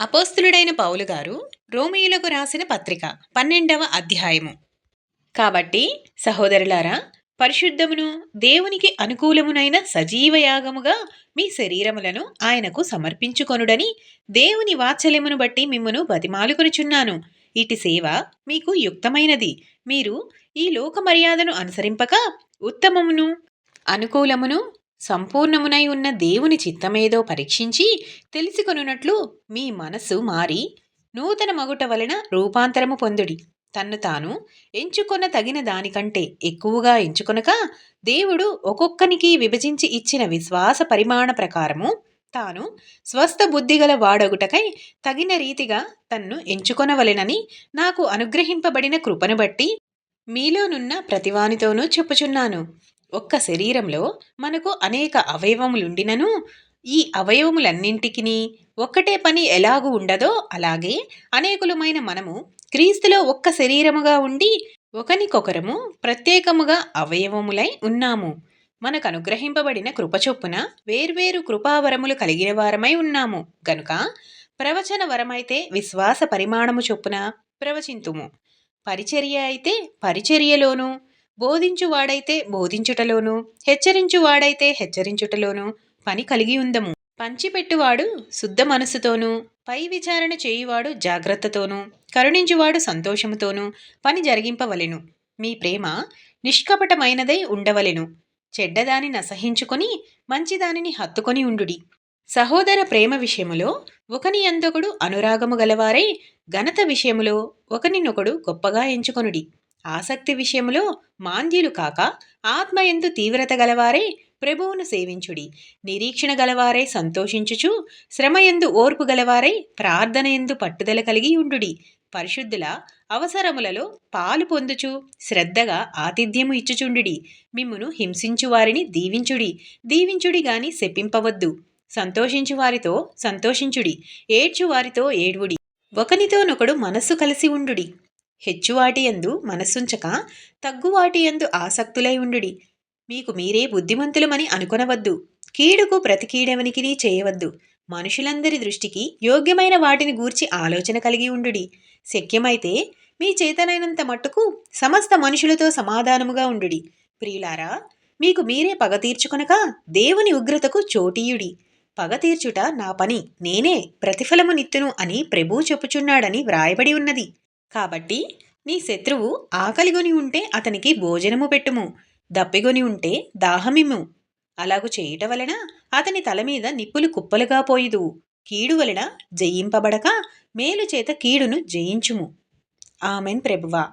అపోస్తులుడైన పౌలు గారు రోమియులకు రాసిన పత్రిక పన్నెండవ అధ్యాయము. కాబట్టి సహోదరులారా పరిశుద్ధమును దేవునికి అనుకూలమునైన సజీవ యాగముగా మీ శరీరములను ఆయనకు సమర్పించుకొనుడని దేవుని వాత్సల్యమును బట్టి మిమ్మను బతిమాలుకొనుచున్నాను. ఇటు సేవ మీకు యుక్తమైనది. మీరు ఈ లోక మర్యాదను అనుసరింపక ఉత్తమమును అనుకూలమును సంపూర్ణమునై ఉన్న దేవుని చిత్తమేదో పరీక్షించి తెలుసుకొనున్నట్లు మీ మనస్సు మారి నూతన మగుట వలన రూపాంతరము పొందుడి. తన్ను తాను ఎంచుకొన తగిన దానికంటే ఎక్కువగా ఎంచుకొనక దేవుడు ఒక్కొక్కనికి విభజించి ఇచ్చిన విశ్వాస పరిమాణ ప్రకారము తాను స్వస్థ బుద్ధిగల వాడగుటకై తగిన రీతిగా తన్ను ఎంచుకొనవలెనని నాకు అనుగ్రహింపబడిన కృపను బట్టి మీలోనున్న ప్రతివానితోనూ చెప్పుచున్నాను. ఒక్క శరీరంలో మనకు అనేక అవయవములుండినను ఈ అవయవములన్నింటికి ఒక్కటే పని ఎలాగు ఉండదో అలాగే అనేకులమైన మనము క్రీస్తులో ఒక్క శరీరముగా ఉండి ఒకనికొకరము ప్రత్యేకముగా అవయవములై ఉన్నాము. మనకు అనుగ్రహింపబడిన కృపచొప్పున వేర్వేరు కృపావరములు కలిగిన వారమై ఉన్నాము. గనుక ప్రవచన వరమైతే విశ్వాస పరిమాణము చొప్పున ప్రవచింతుము. పరిచర్య అయితే పరిచర్యలోనూ బోధించువాడైతే బోధించుటలోను హెచ్చరించువాడైతే హెచ్చరించుటలోను పని కలిగి ఉందము. పంచిపెట్టువాడు శుద్ధ మనస్సుతోనూ పై విచారణ చేయువాడు జాగ్రత్తతోనూ కరుణించువాడు సంతోషముతోనూ పని జరిగింపవలెను. మీ ప్రేమ నిష్కపటమైనదై ఉండవలెను. చెడ్డదానిని నసహించుకొని మంచిదానిని హత్తుకొని ఉండుడి. సహోదర ప్రేమ విషయములో ఒకని అందొకడు అనురాగము గలవారై ఘనత విషయములో ఒకనినొకడు గొప్పగా ఎంచుకొనుడి. ఆసక్తి విషయములో మాంద్యులు కాక ఆత్మయందు తీవ్రత గలవారే ప్రభువును సేవించుడి. నిరీక్షణ గలవారై సంతోషించుచు శ్రమయందు ఓర్పు గలవారై ప్రార్థన ఎందు పట్టుదల కలిగి ఉండుడి. పరిశుద్ధుల అవసరములలో పాలు పొందుచు శ్రద్ధగా ఆతిథ్యము ఇచ్చుచుండుడి. మిమ్మును హింసించు వారిని దీవించుడి. దీవించుడి గాని శపింపవద్దు. సంతోషించు వారితో సంతోషించుడి. ఏడ్చు వారితో ఏడువుడి. ఒకనితోనొకడు మనస్సు కలిసి ఉండుడి. హెచ్చువాటి ఎందు మనస్సుంచక తగ్గువాటి ఎందు ఆసక్తులై ఉండుడి. మీకు మీరే బుద్ధిమంతులమని అనుకొనవద్దు. కీడుకు ప్రతికీడెవనికినీ చేయవద్దు. మనుషులందరి దృష్టికి యోగ్యమైన వాటిని గూర్చి ఆలోచన కలిగి ఉండుడి. శక్యమైతే మీ చేతనైనంత మట్టుకు సమస్త మనుషులతో సమాధానముగా ఉండుడి. ప్రియులారా మీకు మీరే పగ తీర్చుకొనక దేవుని ఉగ్రతకు చోటీయుడి. పగ తీర్చుట నా పని నేనే ప్రతిఫలము నిత్తును అని ప్రభు చెప్పుచున్నాడని వ్రాయబడి ఉన్నది. కాబట్టి నీ శత్రువు ఆకలిగొని ఉంటే అతనికి భోజనము పెట్టుము దప్పిగొని ఉంటే దాహమిము అలాగు చేయుట వలన అతని తల మీద నిప్పులు కుప్పలుగా పోయిదు కీడు వలన జయింపబడక మేలు చేత కీడును జయించుము. ఆమెన్ ప్రభువా.